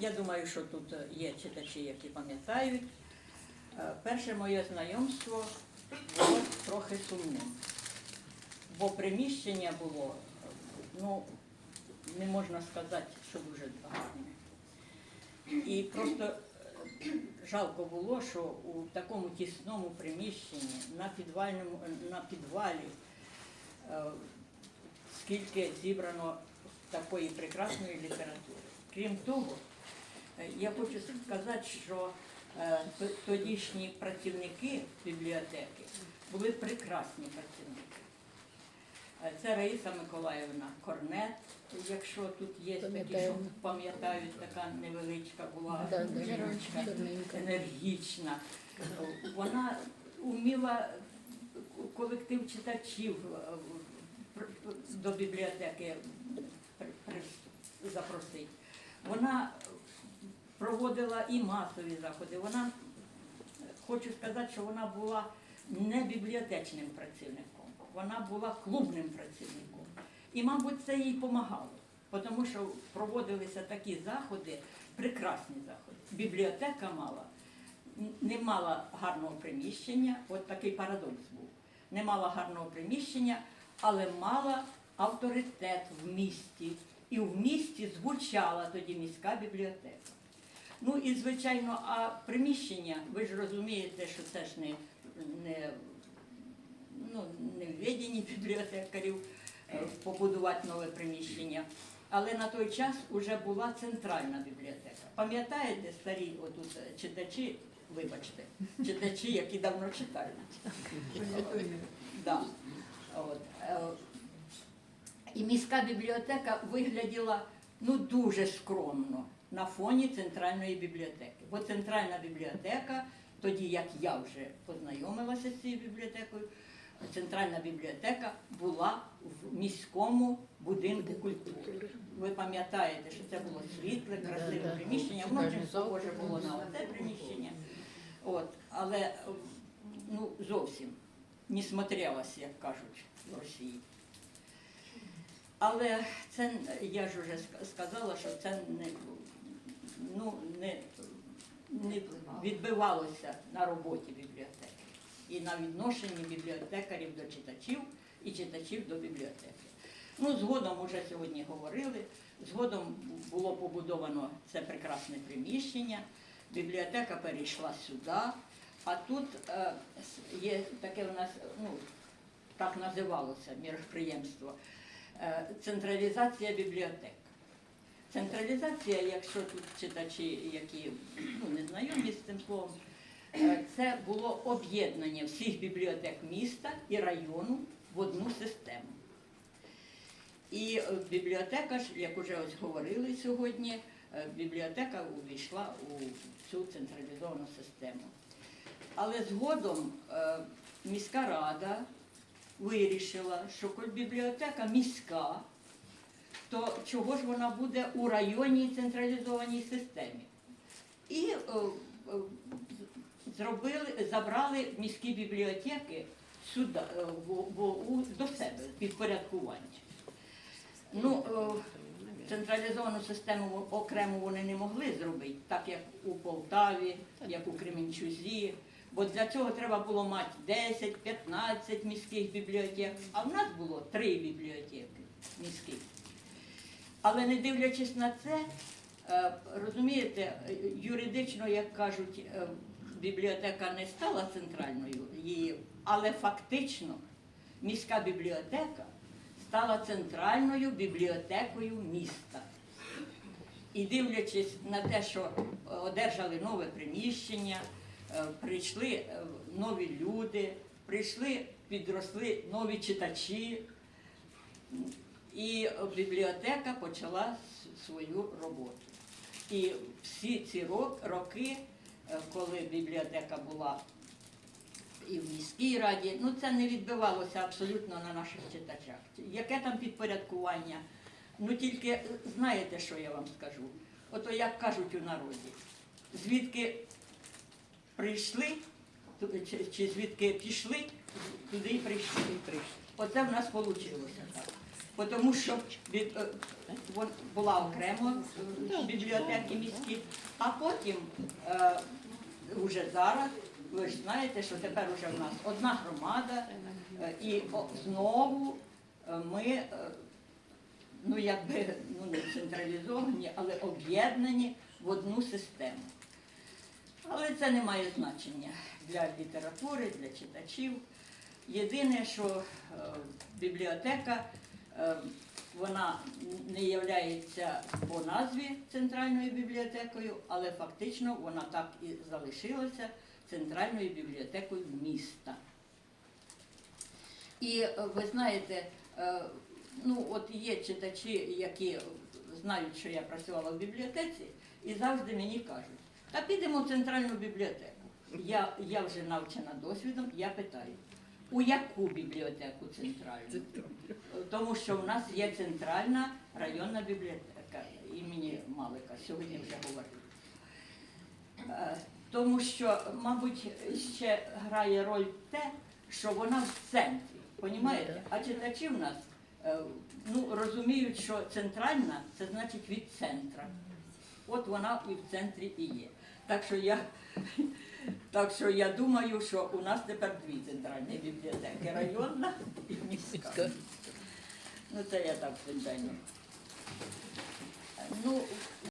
Я думаю, що тут є читачі, які пам'ятають. Е, Перше моє знайомство було трохи сумним, бо приміщення було, е, ну, не можна сказати, що дуже гарне. І просто е, жалко було, що у такому тісному приміщенні на підвальному на підвалі е, скільки зібрано такої прекрасної літератури. Крім того, е, я хочу сказати, що е, тодішні працівники бібліотеки були прекрасні працівники. Е, Це Раїса Миколаївна Корнет, якщо тут є такі, що пам'ятають, така невеличка була жіночка, енергічна. Вона вміла колектив читачів е, до бібліотеки запросити. Вона проводила і масові заходи. Вона, хочу сказати, що вона була не бібліотечним працівником, вона була клубним працівником. І, мабуть, це їй допомагало, тому що проводилися такі заходи, прекрасні заходи. Бібліотека мала, не мала гарного приміщення, от такий парадокс був. Не мала гарного приміщення, але мала авторитет в місті. І в місті звучала тоді міська бібліотека. Ну і звичайно, а приміщення, ви ж розумієте, що це ж не, не, ну, не в бібліотекарів е, побудувати нове приміщення. Але на той час вже була центральна бібліотека. Пам'ятаєте, старі отут е, читачі, вибачте, читачі, які давно читають. Да. От. е, І міська бібліотека вигляділа ну, дуже скромно на фоні центральної бібліотеки. Бо центральна бібліотека, тоді як я вже познайомилася з цією бібліотекою, центральна бібліотека була в міському будинку культури. Ви пам'ятаєте, що це було світле, красиве приміщення, воно чим схоже було на оце приміщення. От, але ну, зовсім не смотрелося, як кажуть в Росії. Але це я ж вже ска- сказала, що це не, ну, не, не відбивалося на роботі бібліотеки і на відношенні бібліотекарів до читачів і читачів до бібліотеки. Ну, згодом уже сьогодні говорили. Згодом було побудовано це прекрасне приміщення. Бібліотека перейшла сюди. А тут е, є таке у нас, ну, так називалося міроприємство, е, централізація бібліотек. Централізація, якщо тут читачі, які ну, не знайомі з цим словом, е, це було об'єднання всіх бібліотек міста і району в одну систему. І е, бібліотека як вже ось говорили сьогодні, е, бібліотека увійшла у цю централізовану систему. Але згодом міська рада вирішила, що бібліотека міська, то чого ж вона буде у районній централізованій системі? І е, е, зробили, забрали міські бібліотеки сюди, е, в, в, до себе, підпорядкування. Ну, е, централізовану систему окремо вони не могли зробити, так як у Полтаві, як у Кременчузі. Бо для цього треба було мати 10-15 міських бібліотек, а в нас було три бібліотеки міських. Але не дивлячись на це, е, розумієте, юридично, як кажуть, е, бібліотека не стала центральною, її, але фактично міська бібліотека стала центральною бібліотекою міста. І дивлячись на те, що е, одержали нове приміщення, прийшли нові люди, прийшли, підросли нові читачі, і бібліотека почала свою роботу. І всі ці роки, е, коли бібліотека була і в міській раді, ну це не відбивалося абсолютно на наших читачах. Яке там підпорядкування? Ну тільки е, знаєте, що я вам скажу? Ото як кажуть у народі, звідки прийшли, чи, звідки пішли, туди і прийшли. Оце в нас вийшло так. Тому що від, е, була окремо е, бібліотеки міські, а потім е, вже зараз, ви ж знаєте, що тепер вже в нас одна громада, е, і знову е, ми, е, ну якби ну, не централізовані, але об'єднані в одну систему. Але це не має значення для літератури, для читачів. Єдине, що е, бібліотека е, вона не є по назві центральною бібліотекою, але фактично вона так і залишилася центральною бібліотекою міста. І е, ви знаєте, е, ну от є читачі, які знають, що я працювала в бібліотеці, і завжди мені кажуть, та підемо в центральну бібліотеку. Я, я вже навчена досвідом, я питаю, у яку бібліотеку центральну? Тому що в нас є центральна районна бібліотека імені Малика, сьогодні вже говорили. Е, Тому що, мабуть, ще грає роль те, що вона в центрі. Понімаєте? А читачі в нас е, ну, розуміють, що центральна це значить від центра. От вона і в центрі і є. Так що я, так що я думаю, що у нас тепер дві центральні бібліотеки районна і міська. Ну це я так звичайно. Ну,